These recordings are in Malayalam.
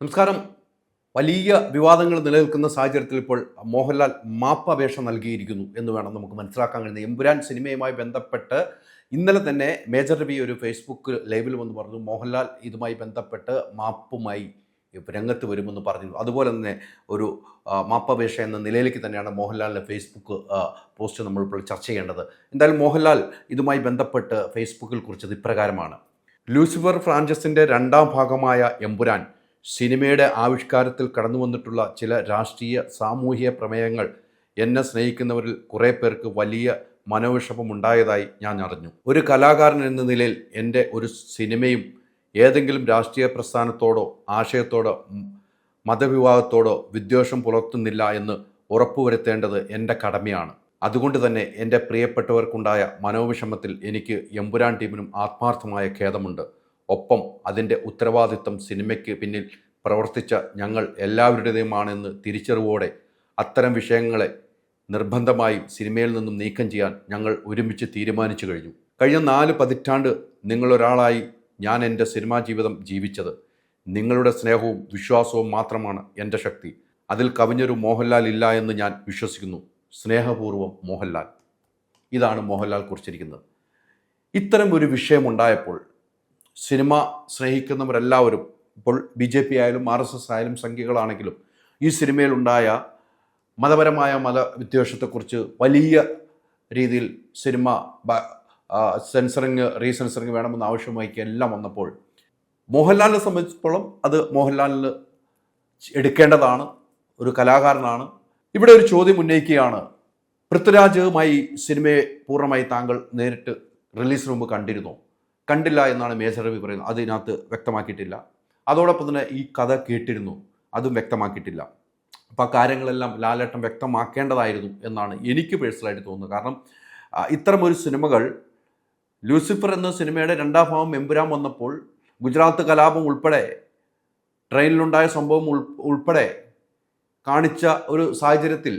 നമസ്കാരം. വലിയ വിവാദങ്ങൾ നിലനിൽക്കുന്ന സാഹചര്യത്തിൽ ഇപ്പോൾ മോഹൻലാൽ മാപ്പപേക്ഷ നൽകിയിരിക്കുന്നു എന്ന് വേണം നമുക്ക് മനസ്സിലാക്കാൻ കഴിയുന്നത്. എമ്പുരാൻ സിനിമയുമായി ബന്ധപ്പെട്ട് ഇന്നലെ തന്നെ മേജർ രവി ഒരു ഫേസ്ബുക്ക് ലൈവിൽ വന്ന് പറഞ്ഞു മോഹൻലാൽ ഇതുമായി ബന്ധപ്പെട്ട് മാപ്പുമായി രംഗത്ത് വരുമെന്ന് പറഞ്ഞു അതുപോലെ തന്നെ ഒരു മാപ്പപേക്ഷ എന്ന നിലയിലേക്ക് തന്നെയാണ് മോഹൻലാലിന്റെ ഫേസ്ബുക്ക് പോസ്റ്റ് നമ്മൾ ഇപ്പോൾ ചർച്ച ചെയ്യേണ്ടത്. എന്തായാലും മോഹൻലാൽ ഇതുമായി ബന്ധപ്പെട്ട് ഫേസ്ബുക്കിൽ കുറിച്ചത് ഇപ്രകാരമാണ്. ലൂസിഫർ ഫ്രാഞ്ചസിന്റെ രണ്ടാം ഭാഗമായ എമ്പുരാൻ സിനിമയുടെ ആവിഷ്കാരത്തിൽ കടന്നു വന്നിട്ടുള്ള ചില രാഷ്ട്രീയ സാമൂഹിക പ്രമേയങ്ങൾ എന്നെ സ്നേഹിക്കുന്നവരിൽ കുറേ പേർക്ക് വലിയ മനോവിഷമമുണ്ടായതായി ഞാൻ അറിഞ്ഞു. ഒരു കലാകാരൻ എന്ന നിലയിൽ എന്റെ ഒരു സിനിമയും ഏതെങ്കിലും രാഷ്ട്രീയ പ്രസ്ഥാനത്തോടോ ആശയത്തോടോ മതവിവാഹത്തോടോ വിദ്വേഷം പുലർത്തുന്നില്ല എന്ന് ഉറപ്പുവരുത്തേണ്ടത് എന്റെ കടമയാണ്. അതുകൊണ്ട് തന്നെ എന്റെ പ്രിയപ്പെട്ടവർക്കുണ്ടായ മനോവിഷമത്തിൽ എനിക്ക് എമ്പുരാൻ ടീമിനും ആത്മാർത്ഥമായ ഖേദമുണ്ട്. ഒപ്പം അതിന്റെ ഉത്തരവാദിത്തം സിനിമയ്ക്ക് പിന്നിൽ പ്രവർത്തിച്ച ഞങ്ങൾ എല്ലാവരുടേതുമാണെന്ന് തിരിച്ചറിവോടെ അത്തരം വിഷയങ്ങളെ നിർബന്ധമായും സിനിമയിൽ നിന്നും നീക്കം ചെയ്യാൻ ഞങ്ങൾ ഒരുമിച്ച് തീരുമാനിച്ചു കഴിഞ്ഞു. കഴിഞ്ഞ നാല് പതിറ്റാണ്ട് നിങ്ങളൊരാളായി ഞാൻ എന്റെ സിനിമാ ജീവിതം ജീവിച്ചത്. നിങ്ങളുടെ സ്നേഹവും വിശ്വാസവും മാത്രമാണ് എന്റെ ശക്തി. അതിൽ കവിഞ്ഞൊരു മോഹൻലാൽ ഇല്ല എന്ന് ഞാൻ വിശ്വസിക്കുന്നു. സ്നേഹപൂർവം മോഹൻലാൽ. ഇതാണ് മോഹൻലാൽ കുറിച്ചിരിക്കുന്നത്. ഇത്തരം ഒരു വിഷയമുണ്ടായപ്പോൾ സിനിമ സ്നേഹിക്കുന്നവരെല്ലാവരും ഇപ്പോൾ ബി ജെ പി ആയാലും ആർ എസ് എസ് ആയാലും സംഖ്യകളാണെങ്കിലും ഈ സിനിമയിലുണ്ടായ മതപരമായ മതവിദ്വേഷത്തെക്കുറിച്ച് വലിയ രീതിയിൽ സിനിമ സെൻസറിങ് റീസെൻസറിങ് വേണമെന്ന് ആവശ്യമാക്കി എല്ലാം വന്നപ്പോൾ മോഹൻലാലിനെ സംബന്ധിച്ചിടത്തോളം അത് മോഹൻലാലിന് എടുക്കേണ്ടതാണ് ഒരു കലാകാരനാണ്. ഇവിടെ ഒരു ചോദ്യം ഉന്നയിക്കുകയാണ് പൃഥ്വിരാജുമായി സിനിമയെ പൂർണമായി താങ്കൾ നേരിട്ട് റിലീസിന് മുമ്പ് കണ്ടിരുന്നോ? കണ്ടില്ല എന്നാണ് മേജർ രവി പറയുന്നത്. അതിനകത്ത് വ്യക്തമാക്കിയിട്ടില്ല. അതോടൊപ്പം തന്നെ ഈ കഥ കേട്ടിരുന്നു. അതും വ്യക്തമാക്കിയിട്ടില്ല. അപ്പോൾ ആ കാര്യങ്ങളെല്ലാം ലാലേട്ടൻ വ്യക്തമാക്കേണ്ടതായിരുന്നു എന്നാണ് എനിക്ക് പേഴ്സണലായിട്ട് തോന്നുന്നത്. കാരണം ഇത്തരം ഒരു സിനിമകൾ ലൂസിഫർ എന്ന സിനിമയുടെ രണ്ടാം ഭാഗം എമ്പുരാൻ വന്നപ്പോൾ ഗുജറാത്ത് കലാപം ഉൾപ്പെടെ ട്രെയിനിലുണ്ടായ സംഭവം ഉൾ ഉൾപ്പെടെ കാണിച്ച ഒരു സാഹചര്യത്തിൽ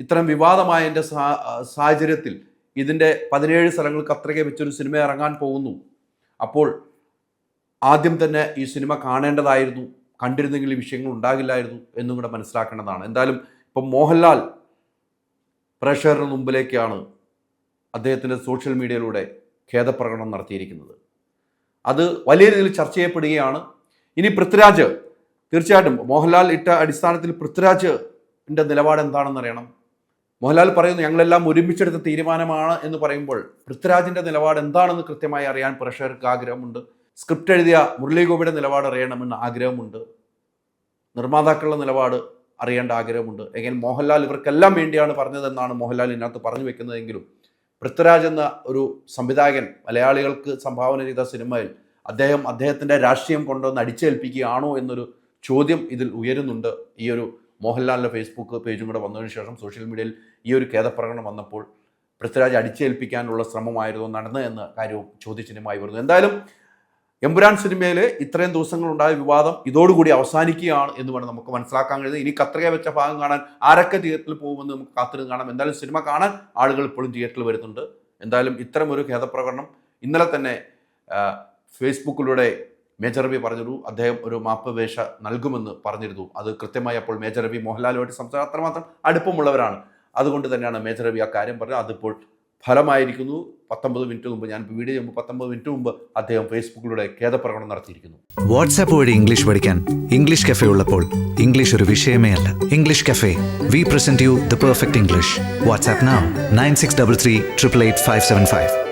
ഇത്തരം വിവാദമായതിന്റെ സാ സാഹചര്യത്തിൽ ഇതിന്റെ പതിനേഴ് സ്ഥലങ്ങൾക്ക് അത്രയ്ക്ക് വെച്ചൊരു സിനിമ ഇറങ്ങാൻ പോകുന്നു. അപ്പോൾ ആദ്യം തന്നെ ഈ സിനിമ കാണേണ്ടതായിരുന്നു കണ്ടിരുന്നെങ്കിൽ ഈ വിഷയങ്ങൾ ഉണ്ടാകില്ലായിരുന്നു എന്നും കൂടെ മനസ്സിലാക്കേണ്ടതാണ്. എന്തായാലും ഇപ്പം മോഹൻലാൽ പ്രേക്ഷകരുടെ മുമ്പിലേക്കാണ് അദ്ദേഹത്തിന്റെ സോഷ്യൽ മീഡിയയിലൂടെ ഖേദപ്രകടനം നടത്തിയിരിക്കുന്നത്. അത് വലിയ രീതിയിൽ ചർച്ച ചെയ്യപ്പെടുകയാണ്. ഇനി പൃഥ്വിരാജ് തീർച്ചയായിട്ടും മോഹൻലാൽ ഇട്ട അടിസ്ഥാനത്തിൽ പൃഥ്വിരാജിന്റെ നിലപാട് എന്താണെന്ന് അറിയണം മോഹൻലാൽ പറയുന്നു ഞങ്ങളെല്ലാം ഒരുമിച്ചെടുത്ത തീരുമാനമാണ് എന്ന് പറയുമ്പോൾ പൃഥ്വിരാജിന്റെ നിലപാട് എന്താണെന്ന് കൃത്യമായി അറിയാൻ പ്രേക്ഷകർക്ക് ആഗ്രഹമുണ്ട്. സ്ക്രിപ്റ്റ് എഴുതിയ മുരളീഗോപിയുടെ നിലപാട് അറിയണമെന്ന് ആഗ്രഹമുണ്ട്. നിർമ്മാതാക്കളുടെ നിലപാട് അറിയേണ്ട ആഗ്രഹമുണ്ട്. എങ്കിൽ മോഹൻലാൽ ഇവർക്കെല്ലാം വേണ്ടിയാണ് പറഞ്ഞതെന്നാണ് മോഹൻലാൽ ഇതിനകത്ത് പറഞ്ഞു വെക്കുന്നതെങ്കിലും പൃഥ്വിരാജ് എന്ന ഒരു സംവിധായകൻ മലയാളികൾക്ക് സംഭാവന ചെയ്ത സിനിമയിൽ അദ്ദേഹം അദ്ദേഹത്തിന്റെ രാഷ്ട്രീയം കൊണ്ടുവന്ന് അടിച്ചേൽപ്പിക്കുകയാണോ എന്നൊരു ചോദ്യം ഇതിൽ ഉയരുന്നുണ്ട്. ഈ ഒരു മോഹൻലാലിന്റെ ഫേസ്ബുക്ക് പേജും കൂടെ വന്നതിന് ശേഷം സോഷ്യൽ മീഡിയയിൽ ഈ ഒരു ഖേദപ്രകടനം വന്നപ്പോൾ പൃഥ്വിരാജ് അടിച്ചേൽപ്പിക്കാനുള്ള ശ്രമമായിരുന്നു നടന്നത് എന്ന കാര്യവും ചോദ്യചിഹ്നമായി വരുന്നു. എന്തായാലും എമ്പുരാൻ സിനിമയിൽ ഇത്രയും ദിവസങ്ങളുണ്ടായ വിവാദം ഇതോടുകൂടി അവസാനിക്കുകയാണ് എന്ന് വേണം നമുക്ക് മനസ്സിലാക്കാൻ കഴിയുന്നത്. ഇനി കത്രിക വെച്ച ഭാഗം കാണാൻ ആരൊക്കെ തിയേറ്ററിൽ പോകുമെന്ന് നമുക്ക് കാത്തിരുന്ന് കാണാം. എന്തായാലും സിനിമ കാണാൻ ആളുകൾ ഇപ്പോഴും തിയേറ്ററിൽ വരുന്നുണ്ട്. എന്തായാലും ഇത്തരം ഒരു ഖേദപ്രകടനം ഇന്നലെ തന്നെ ഫേസ്ബുക്കിലൂടെ മേജർ രവി പറഞ്ഞൊരു അദ്ദേഹം ഒരു മാപ്പ് വേഷ നൽകുമെന്ന് പറഞ്ഞിരുന്നു. അത് കൃത്യമായി അപ്പോൾ മേജർ രവി മോഹൻലാലുമായിട്ട് സംസാരം അത്രമാത്രം അടുപ്പമുള്ളവരാണ്. അതുകൊണ്ട് തന്നെയാണ് മേജർ രവി ആ കാര്യം പറഞ്ഞത്. അതിപ്പോൾ ഫലമായിരിക്കുന്നു. പത്തൊമ്പത് മിനിറ്റ് മുമ്പ് ഞാൻ വീഡിയോ ചെയ്യുമ്പോൾ പത്തൊമ്പത് മിനിറ്റ് മുമ്പ് അദ്ദേഹം ഫേസ്ബുക്കിലൂടെ ഖേദപ്രകടനം നടത്തിയിരിക്കുന്നു. വാട്സാപ്പ് വഴി ഇംഗ്ലീഷ് പഠിക്കാൻ ഇംഗ്ലീഷ് കഫേ ഉള്ളപ്പോൾ ഇംഗ്ലീഷ് ഒരു വിഷയമേ അല്ല. English cafe. We present you the perfect English WhatsApp nine six double three triple eight five seven five